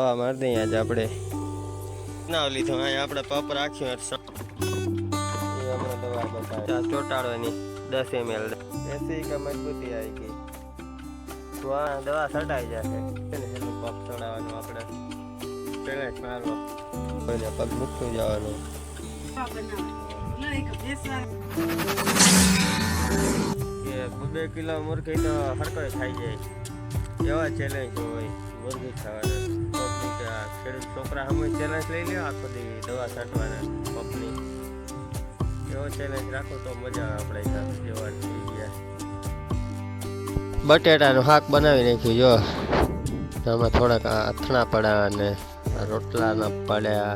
હા મારી દઈએ આજે આપણે. ના લીધો અહીંયા આપણે પપ રાખ્યું ચોંટાડવાની દસ એમએલ એસી કે મજબૂતી આવી ગઈ. તો આ દવા સટાઈ જશે. એને પપ ચડાવવાનું આપણે. પેલા જ મારવો. કોઈને પગ મૂકતું જવાનું. કે બે કિલો મુરઘી તો હરકો ખાઈ જાય. એવા ચેલેન્જ હોય મુરઘી ખાવાના. ખેડૂત છોકરા સામે ચેલેન્જ લઈ લ્યો આખો દી દવા છાંટવાના પપની એવો ચેલેન્જ રાખો તો મજા આવે આપણે સાથે જેવા થઈ ગયા બટેટાનું શાક બનાવી નાખ્યું જો આમાં થોડાક આ અથણા પડ્યા અને આ રોટલાના પડ્યા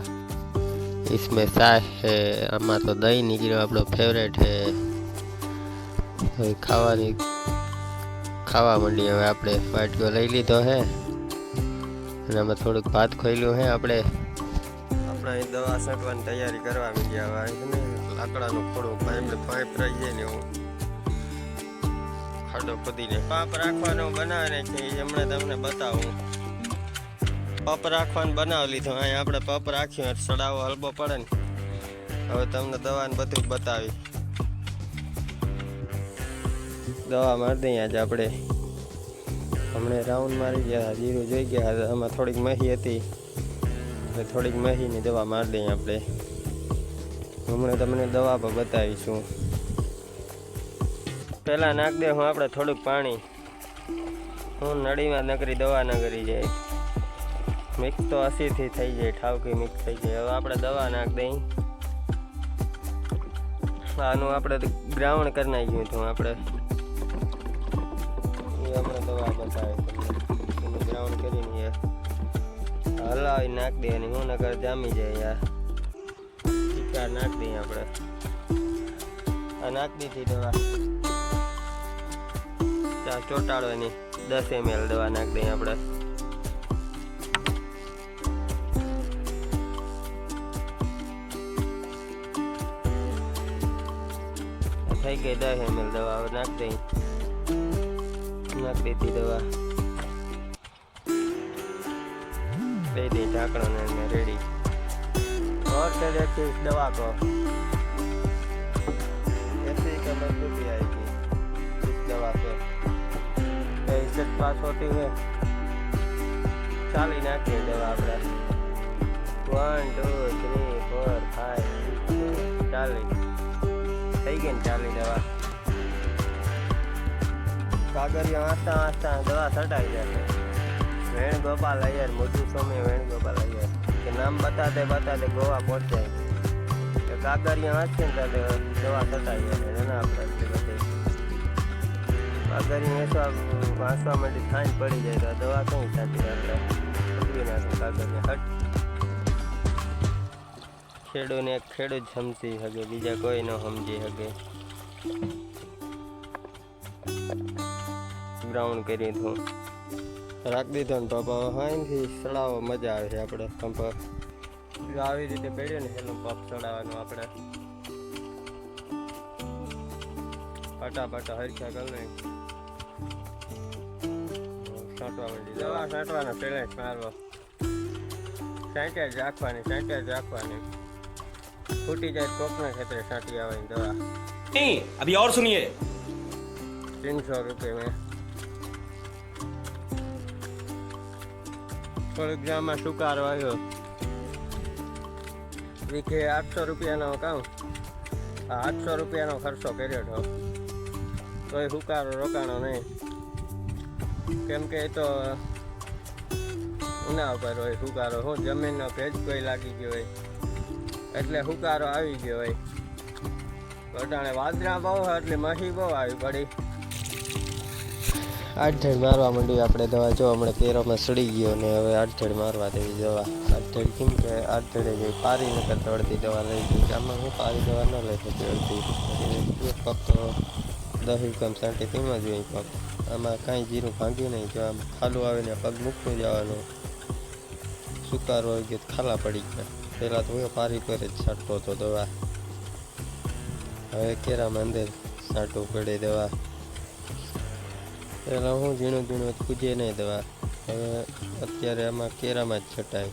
इसमें सास है આમાં તો દહીં નીકળ્યો આપણો ફેવરેટ છે હવે ખાવાની ખાવા માંડીએ હવે આપણે વાટકો લઈ લીધો હે અને આમાં થોડુંક ભાત ખોઈલું હે આપણે. આપણે અહીં દવા છાંટવાની તૈયારી કરવા માંડ્યા હવે અહીં છે લાકડાનું ખોડું પાઇપ પાઇપ રહી જાય ને એવું. ખાડો ખોદીને પાપ રાખવાનો બનાવે છે હમણાં તમને બતાવું. પપ રાખવાનું બનાવી લીધું, અહીં આપણે પપ રાખ્યું સડાવો હલબો પડે ને. હવે તમને દવાને બધું બતાવી. દવા મારી દઈએ આજે આપણે. હમણાં રાઉન્ડ મારી ગયા, જીરું જોઈ ગયા. આમાં થોડીક મહી હતી. એટલે થોડીક મહીની દવા મારી દઈએ આપણે. હમણાં તમને દવા પણ બતાવીશું. પહેલાં નાખ દે, હું આપણે થોડુંક પાણી. હું નળીમાં નકરી દવા ન કરી જાય. મિક્સ તો અસીથી થઈ જાય, ઠાવકી મિક્સ થઈ જાય. હવે આપણે દવા નાખ દઈ આનું આપણે ગ્રાઉન્ડ કરી નાખ્યું હતું, આપણે. બતાવે. એનું ગ્રાઉન્ડ કરીને યાર. હલાવી નાખ દે ને હું નગર જામી જાય યાર. ટીકા નાખ દઈએ આપણે. આ નાખ દીધી દવા. ચા ચોટાડવાની. દસ એમએલ દવા નાખ દઈએ આપણે. થઈ ગઈ દસ એમએલ દવા. નાખ દઈ નાખ દીધી દવા દઈ દઈ ઢાંકણો ને રેડી और से देखिए इस दवा को ऐसे ही कमर टूटी आएगी इस दवा से ये इज्जत पास होती है ચાલી નાખીએ દવા આપણે one two three four five six ચાલી થઈ ગઈ ને ચાલી દવા કાગળિયા વાંચતા વાંચતા દવા છટાઈ વેણ વેણગોપાલ અયર મોટું સ્વામી વેણગોપાલ અયર કે નામ બતાતે બતાતે ગોવા પહોંચ. જાય કે કાગળિયા વાંચીએ ને દવા છટાઈ જાય એના આપણે બધે. કાગળિયા વાંચવા વાંચવા માટે ખાંડ પડી જાય તો દવા કઈ થતી આપણે? પકડી નાખે કાગળિયા. હટ. ખેડૂને ખેડૂત સમજી શકે બીજા કોઈ ન સમજી શકે ગ્રાઉન્ડ કરી હતું રાખી દીધો ને પપ્પા અહીંથી ચડાવો મજા આવે છે આપણે પંપ જો આવી રીતે પડ્યો ને એનું પંપ ચડાવવાનું આપણે પાટા પાટા હરખ્યા કરી નાખ છાંટવા માંડી દવા છાંટવાનો પેલા જ મારવો સાંટે જ રાખવાની સાંટે જ રાખવાની ફૂટી જાય કોકના ખેતરે છાંટી આવવાની દવા नहीं अभी और सुनिए तीन सौ रुपये में થોડીક જામાં સુકારો આવ્યો વીઘે આઠસો રૂપિયાનો કામ આઠસો રૂપિયાનો ખર્ચો કર્યો હતો તોય હુકારો રોકાણો નહીં. કેમ કે એ તો ઉના ઉપર હોય હુકારો. હું, જમીનનો ભેજ કોઈ લાગી ગયો હોય. એટલે હુકારો આવી ગયો હોય. અટાણે વાદળા બહુ એટલે મહી બહુ આવી પડી. આઠ મારવા માંડી આપણે દવા જો હમણાં પેરોમાં સડી ગયો ને હવે આઠ મારવા દેવી દવા આઠ કેમ કે આઠ જઈ પારી નકર અડધી દવા લઈ ગઈ આમાં હું પારી દવા ન લઈ શકી અડધી. એક પગ તો દસ કમ સાંટી તેમાં જ હોય પગ. આમાં કાંઈ જીરું ભાંગ્યું નહીં. જો આમ ખાલું આવીને પગ મૂકતું જવાનું. સુકારો આવી ગયો ખાલા પડી ગયા. પહેલાં તો હું પારી પર જ છાંટતો હતો દવા. હવે કેરામાં અંદર છાંટવું પડે દવા. પહેલાં હું ઝીણું ઝીણું પૂજે નહીં દવા હવે અત્યારે આમાં કેરામાં જ છટાય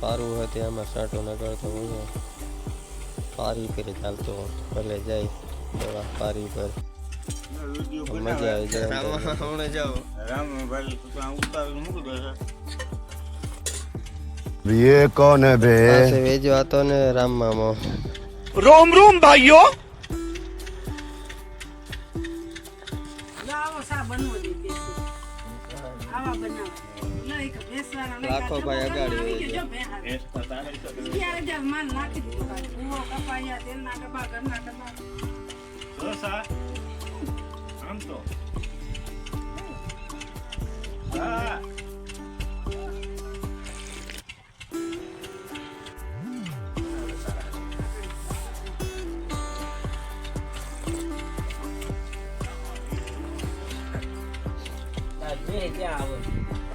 પારું હતી આમાં સાંટો ન કરતો હું પારી પર ચાલતો ભલે જાય દવા પારી પર મજા આવી જાય હમણાં જાઓ ये कौन है बे પાસે વેજો હતો ને રામ મામો रोम रोम भाइयों કાઢો. ભાઈ અગાડી આમ તો. ગયો,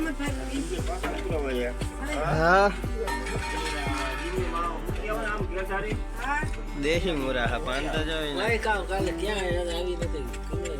મહેમદભાઈ, હા. હા, દેશી મોરા હા પાંચ તો કાલે ક્યાં આવી નથી.